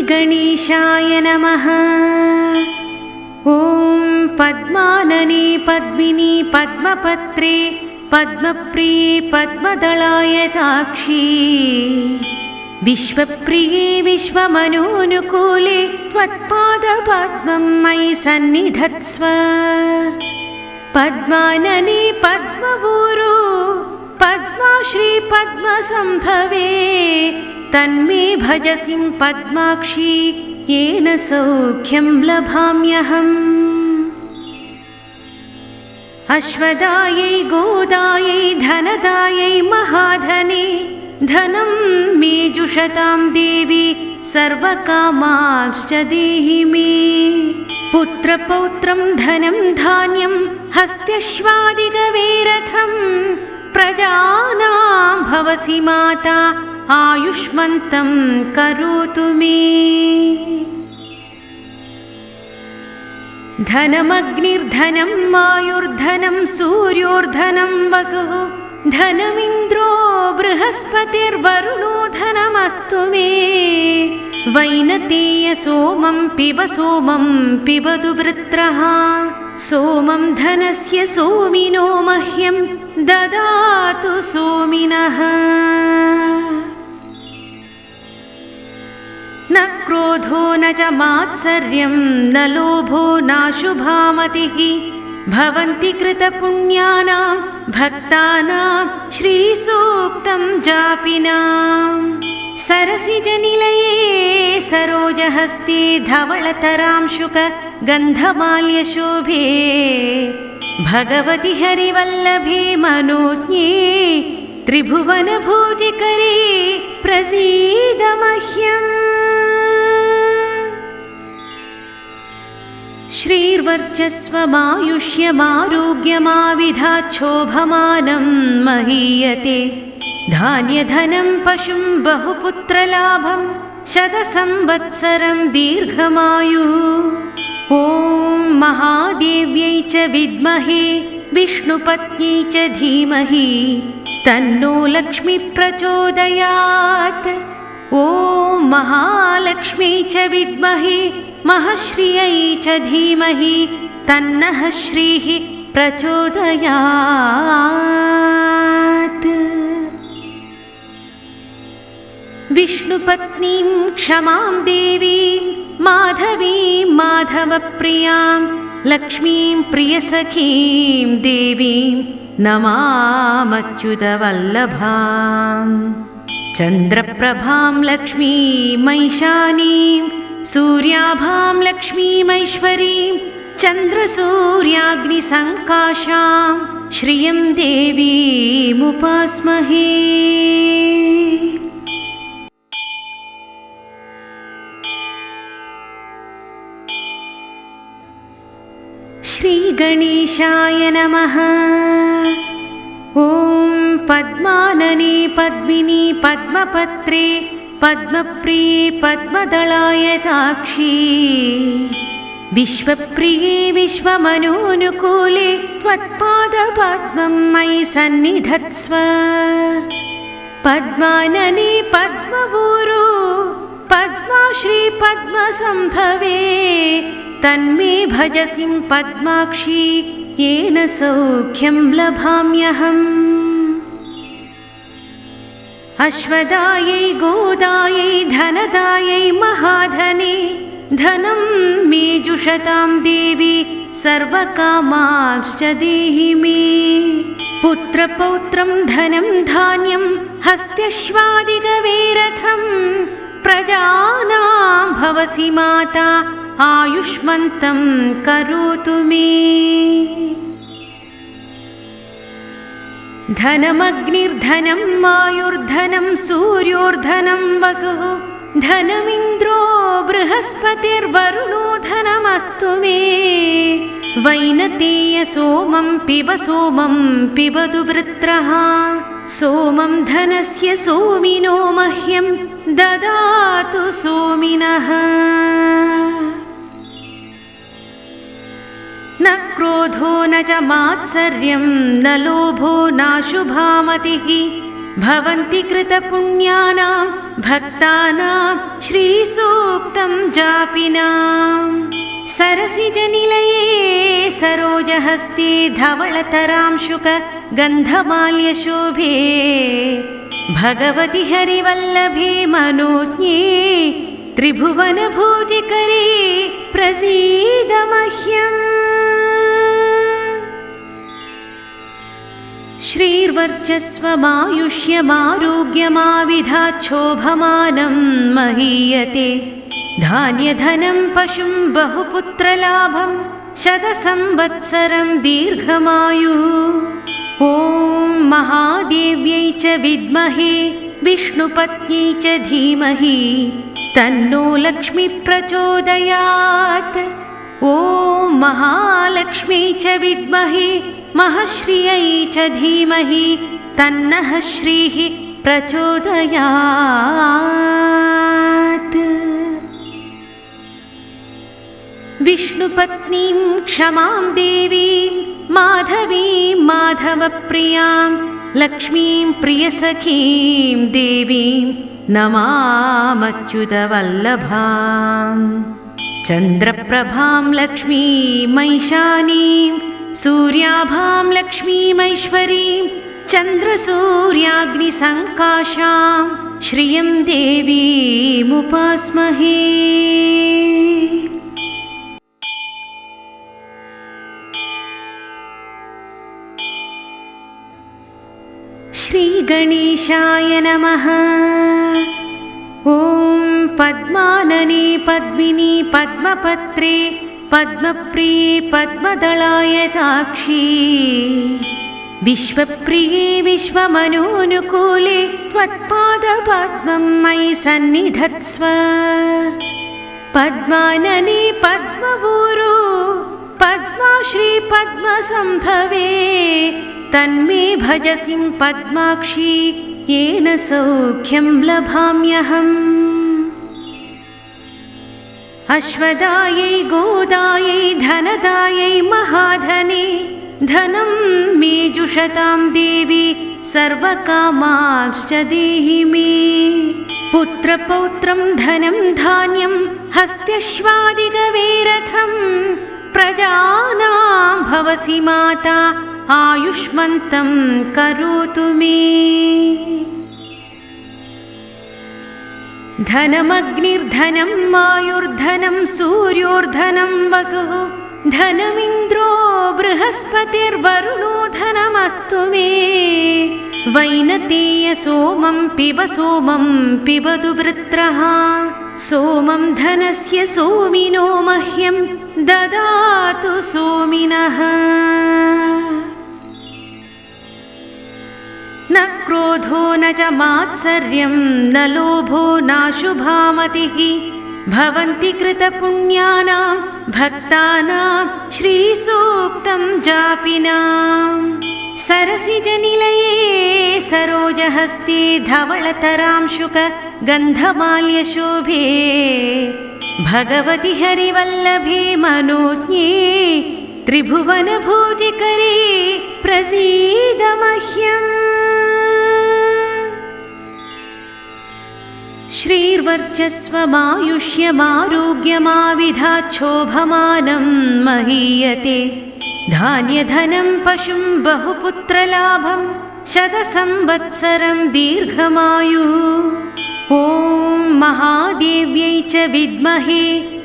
श्रीगणेशाय नमः। ॐ पद्मानने पद्मिनी पद्मपत्रे पद्मप्रिये पद्मदलाय ताक्षी विश्वप्रिये विश्वमनोनुकूले त्वत्पादपद्मं मयि सन्निधत्स्व। पद्मानने पद्मपूरु पद्माश्री पद्मसम्भवे तन्मे भजसिं पद्माक्षी येन सौख्यं लभाम्यहम्। अश्वदायै गोदायै धनदायै महाधने धनं मे जुषतां देवी सर्वकामांश्च देहि मे। पुत्रपौत्रं धनं धान्यं हस्त्यश्वादिगवेरथं प्रजानां भवसि माता आयुष्मन्तं करोतु मे। धनमग्निर्धनं वायुर्धनं सूर्योर्धनं वसुः। धनमिन्द्रो बृहस्पतिर्वरुणो धनमस्तु मे। वैनतेय सोमं पिब सोमं पिबतु वृत्रः। सोमं धनस्य सोमिनो मह्यं ददातु सोमिनः न क्रोधो न च मात्सर्यं न लोभो नाशुभामतिः भवन्ति कृतपुण्यानां भक्तानां श्रीसूक्तं जापिनाम् सरसिजनिलये सरोजहस्ते धवळतरां शुक गन्धमाल्यशोभे। भगवति हरिवल्लभे मनोज्ञे त्रिभुवनभूतिकरे प्रसीद श्रीर्वर्चस्वमायुष्यमारोग्यमाविधाच्छोभमानं महीयते। धान्यधनं पशुं बहुपुत्रलाभं शतसंवत्सरं दीर्घमायुः। ॐ महादेव्यै च विद्महे विष्णुपत्न्यै च धीमहि तन्नो लक्ष्मी प्रचोदयात्। ॐ महालक्ष्मी च विद्महे महश्रियै च धीमहि तन्नः श्रीः प्रचोदयात्। विष्णुपत्नीं क्षमां देवीं माधवीं माधवप्रियां लक्ष्मीं प्रियसखीं देवीं नमामच्युतवल्लभाम् चन्द्रप्रभां लक्ष्मीमैशानीं सूर्याभां लक्ष्मीमैश्वरीं चन्द्रसूर्याग्निसङ्काशां श्रियं देवीमुपास्महे श्रीगणेशाय नमः। ॐ पद्मानने पद्मिनी पद्मपत्रे पद्मप्रिये पद्मदलाय ताक्षी विश्वप्रिये विश्वमनोनुकूले त्वत्पादपद्मं मयि सन्निधत्स्व। पद्मानने पद्मपूरु पद्माश्री पद्मसम्भवे। तन्मे भजसिं पद्माक्षी येन सौख्यं लभाम्यहम् अश्वदायै गोदायै धनदायै महाधने धनं मे जुषतां देवी सर्वकामांश्च देहि मे। पुत्रपौत्रं धनं धान्यं हस्त्यश्वादिगवेरथं प्रजानां भवसि माता आयुष्मन्तं करोतु मे धनमग्निर्धनं वायुर्धनं सूर्योर्धनं वसुः। धनमिन्द्रो बृहस्पतिर्वरुणो धनमस्तु मे। वैनतेय सोमं पिब सोमं पिबतु वृत्रः। सोमं धनस्य सोमिनो मह्यं ददातु सोमिनः न क्रोधो न च मात्सर्यं न लोभो नाशुभामतिः भवन्ति कृतपुण्यानां भक्तानां श्रीसूक्तं जापिनाम् सरसिजनिलये सरोजहस्ते धवळतरां शुक गन्धमाल्यशोभे। भगवति हरिवल्लभे मनोज्ञे त्रिभुवनभूतिकरे प्रसीद श्रीर्वर्चस्वमायुष्यमारोग्यमाविधाच्छोभमानं महीयते। धान्यधनं पशुं बहुपुत्रलाभं शतसंवत्सरं दीर्घमायुः। ॐ महादेव्यै च विद्महे विष्णुपत्न्यै च धीमहि तन्नो लक्ष्मी प्रचोदयात्। ॐ महालक्ष्मी च विद्महे महश्रियै च धीमहि तन्नः श्रीः प्रचोदयात्। विष्णुपत्नीं क्षमां देवीं माधवीं माधवप्रियां लक्ष्मीं प्रियसखीं देवीं नमामच्युतवल्लभाम् चन्द्रप्रभां लक्ष्मीमैशानीं सूर्याभां लक्ष्मीमैश्वरीं चन्द्रसूर्याग्निसङ्काशां श्रियं देवीमुपास्महे श्रीगणेशाय नमः। ॐ पद्मानने पद्मिनी पद्मपत्रे पद्मप्रिये पद्मदलाय ताक्षी विश्वप्रिये विश्वमनोनुकूले त्वत्पादपद्मं मयि सन्निधत्स्व। पद्मानने पद्मपूरो पद्माश्री पद्मसम्भवे। तन्मे भजसिं पद्माक्षी येन सौख्यं लभाम्यहम् अश्वदायै गोदायै धनदायै महाधने धनं मे जुषतां देवी सर्वकामांश्च देहि मे। पुत्रपौत्रं धनं धान्यं हस्त्यश्वादिगवेरथं प्रजानां भवसि माता आयुष्मन्तं करोतु मे धनमग्निर्धनं वायुर्धनं सूर्योर्धनं वसुः। धनमिन्द्रो बृहस्पतिर्वरुणो धनमस्तु मे। वैनतेय सोमं पिब सोमं पिबतु वृत्रः। सोमं धनस्य सोमिनो मह्यं ददातु सोमिनः न क्रोधो न च मात्सर्यं न लोभो नाशुभामतिः भवन्ति कृतपुण्यानां भक्तानां श्रीसूक्तं जापिनाम् सरसिजनिलये सरोजहस्ते धवळतरां शुक गन्धमाल्यशोभे। भगवति हरिवल्लभे मनोज्ञे त्रिभुवनभूतिकरे प्रसीद श्रीर्वर्चस्वमायुष्यमारोग्यमाविधाच्छोभमानं महीयते। धान्यधनं पशुं बहुपुत्रलाभं शतसंवत्सरं दीर्घमायुः। ॐ महादेव्यै च विद्महे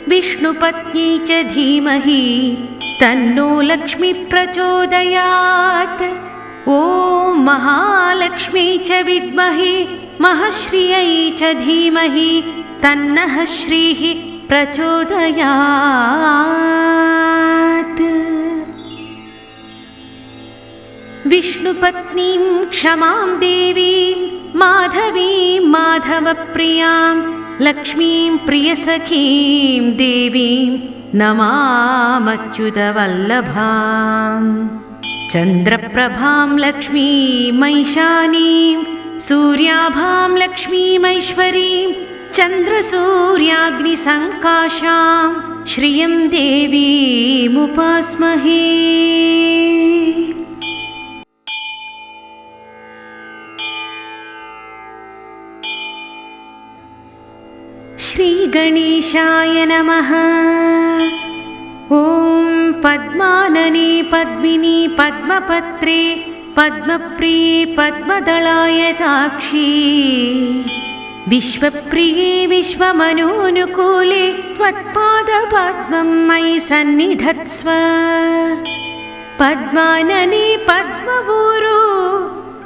विष्णुपत्न्यै च धीमहि तन्नो लक्ष्मी प्रचोदयात्। ॐ महालक्ष्मी च विद्महे महश्रियै च धीमहि तन्नः श्रीः प्रचोदयात्। विष्णुपत्नीं क्षमां देवीं माधवीं माधवप्रियां लक्ष्मीं प्रियसखीं देवीं नमामच्युतवल्लभाम् चन्द्रप्रभां लक्ष्मीमैशानीं सूर्याभां लक्ष्मीमैश्वरीं चन्द्रसूर्याग्निसङ्काशां श्रियं देवीमुपास्महे श्रीगणेशाय नमः। ॐ पद्मानने पद्मिनी पद्मपत्रे पद्मप्रिये पद्मदलाय ताक्षी विश्वप्रिये विश्वमनोनुकूले त्वत्पादपद्मं मयि सन्निधत्स्व। पद्मानने पद्मपूरु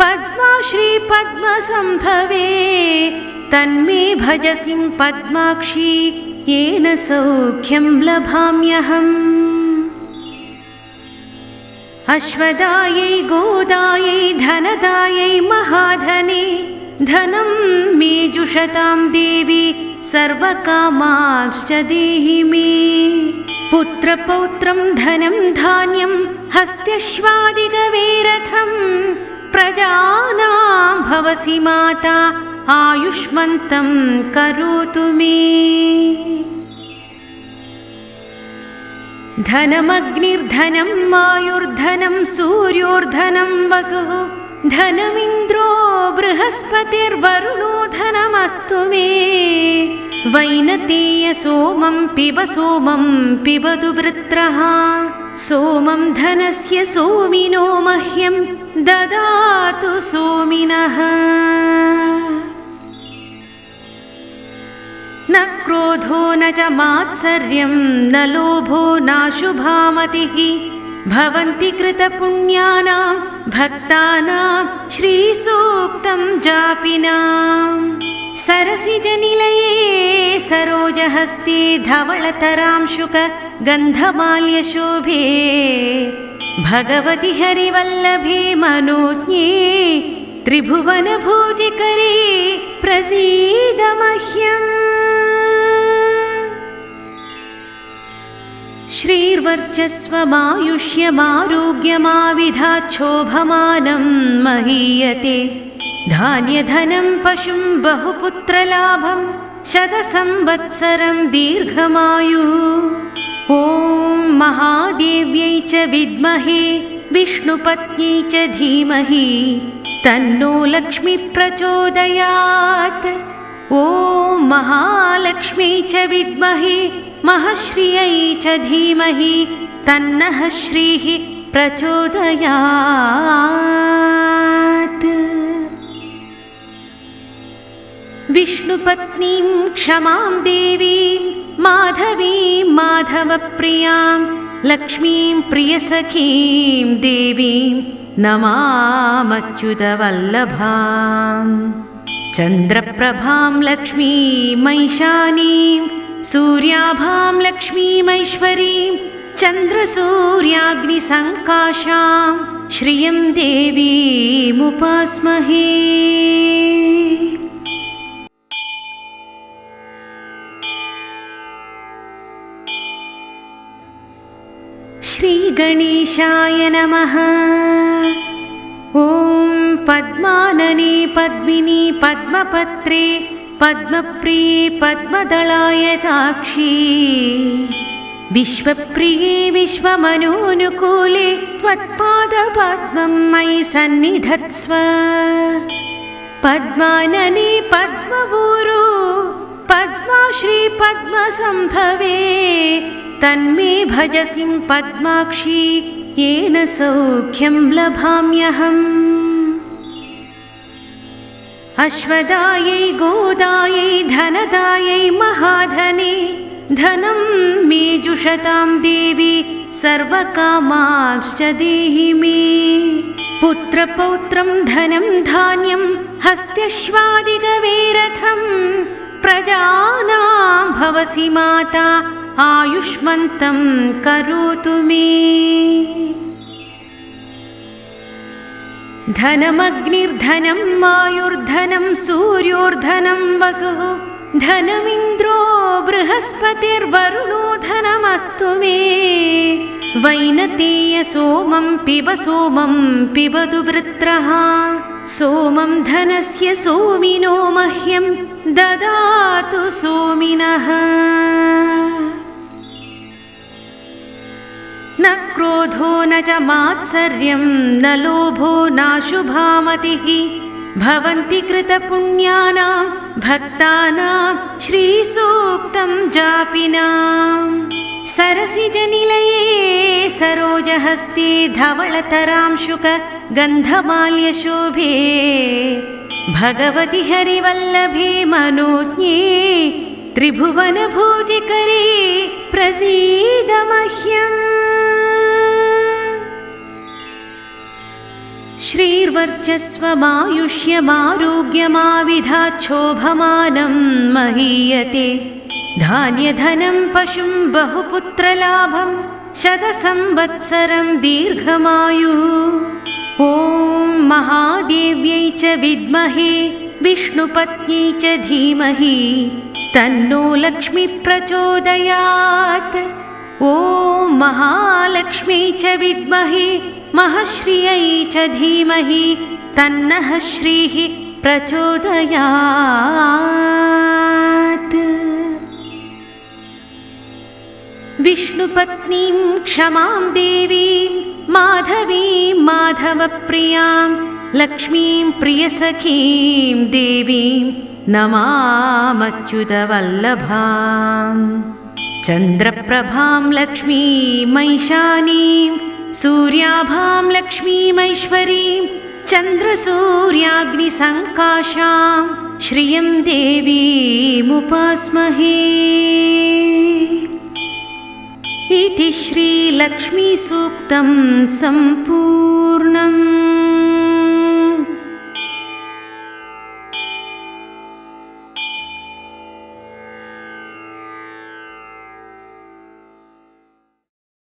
पद्माश्री पद्मसम्भवे। तन्मे भजसिं पद्माक्षी येन सौख्यं लभाम्यहम् अश्वदायै गोदायै धनदायै महाधने धनं मे जुषतां देवी सर्वकामांश्च देहि मे। पुत्रपौत्रं धनं धान्यं हस्त्यश्वादिगवेरथं प्रजानां भवसि माता आयुष्मन्तं करोतु मे धनमग्निर्धनं वायुर्धनं सूर्योर्धनं वसुः। धनमिन्द्रो बृहस्पतिर्वरुणो धनमस्तु मे। वैनतेय सोमं पिब सोमं पिबतु वृत्रः। सोमं धनस्य सोमिनो मह्यं ददातु सोमिनः न क्रोधो न च मात्सर्यं न लोभो नाशुभामतिः भवन्ति कृतपुण्यानां भक्तानां श्रीसूक्तं जापिनाम् सरसिजनिलये सरोजहस्ते धवळतरां शुक गन्धमाल्यशोभे। भगवति हरिवल्लभे मनोज्ञे त्रिभुवनभूतिकरे प्रसीद श्रीर्वर्चस्वमायुष्यमारोग्यमाविधाच्छोभमानं महीयते। धान्यधनं पशुं बहुपुत्रलाभं शतसंवत्सरं दीर्घमायुः। ॐ महादेव्यै च विद्महे विष्णुपत्न्यै च धीमहि तन्नो लक्ष्मी प्रचोदयात्। ॐ महालक्ष्मी च विद्महे महश्रियै च धीमहि तन्नः श्रीः प्रचोदयात्। विष्णुपत्नीं क्षमां देवीं माधवीं माधवप्रियां लक्ष्मीं प्रियसखीं देवीं नमामच्युतवल्लभाम् चन्द्रप्रभां लक्ष्मीमैशानीं सूर्याभां लक्ष्मीमैश्वरीं चन्द्रसूर्याग्निसङ्काशां श्रियं देवीमुपास्महे श्रीगणेशाय नमः। ॐ पद्मानने पद्मिनी पद्मपत्रे पद्मप्रिये पद्मदलाय ताक्षी विश्वप्रिये विश्वमनोनुकूले त्वत्पादपद्मं मयि सन्निधत्स्व। पद्मानने पद्मपूरु पद्माश्री पद्मसम्भवे। तन्मे भजसिं पद्माक्षी येन सौख्यं लभाम्यहम् अश्वदायै गोदायै धनदायै महाधने धनं मे जुषतां देवी सर्वकामांश्च देहि मे। पुत्रपौत्रं धनं धान्यं हस्त्यश्वादिगवेरथं प्रजानां भवसि माता आयुष्मन्तं करोतु मे धनमग्निर्धनं वायुर्धनं सूर्योर्धनं वसुः। धनमिन्द्रो बृहस्पतिर्वरुणो धनमस्तु मे। वैनतेय सोमं पिब सोमं पिबतु वृत्रः। सोमं धनस्य सोमिनो मह्यं ददातु सोमिनः न क्रोधो न च मात्सर्यं न लोभो नाशुभामतिः भवन्ति कृतपुण्यानां भक्तानां श्रीसूक्तं जापिनाम् सरसिजनिलये सरोजहस्ते धवळतरां शुक गन्धमाल्यशोभे। भगवति हरिवल्लभे मनोज्ञे त्रिभुवनभूतिकरे प्रसीद श्रीर्वर्चस्वमायुष्यमारोग्यमाविधाच्छोभमानं महीयते। धान्यधनं पशुं बहुपुत्रलाभं शतसंवत्सरं दीर्घमायुः। ॐ महादेव्यै च विद्महे विष्णुपत्न्यै च धीमहि तन्नो लक्ष्मी प्रचोदयात्। ॐ महालक्ष्मी च विद्महे महश्रियै च धीमहि तन्नः श्रीः प्रचोदयात्। विष्णुपत्नीं क्षमां देवीं माधवीं माधवप्रियां लक्ष्मीं प्रियसखीं देवीं नमामच्युतवल्लभाम् चन्द्रप्रभां लक्ष्मीमैशानीं सूर्याभां लक्ष्मीमैश्वरीं चन्द्रसूर्याग्निसङ्काशां श्रियं देवीमुपास्महे। इति श्रीलक्ष्मीसूक्तं सम्पूर्णम्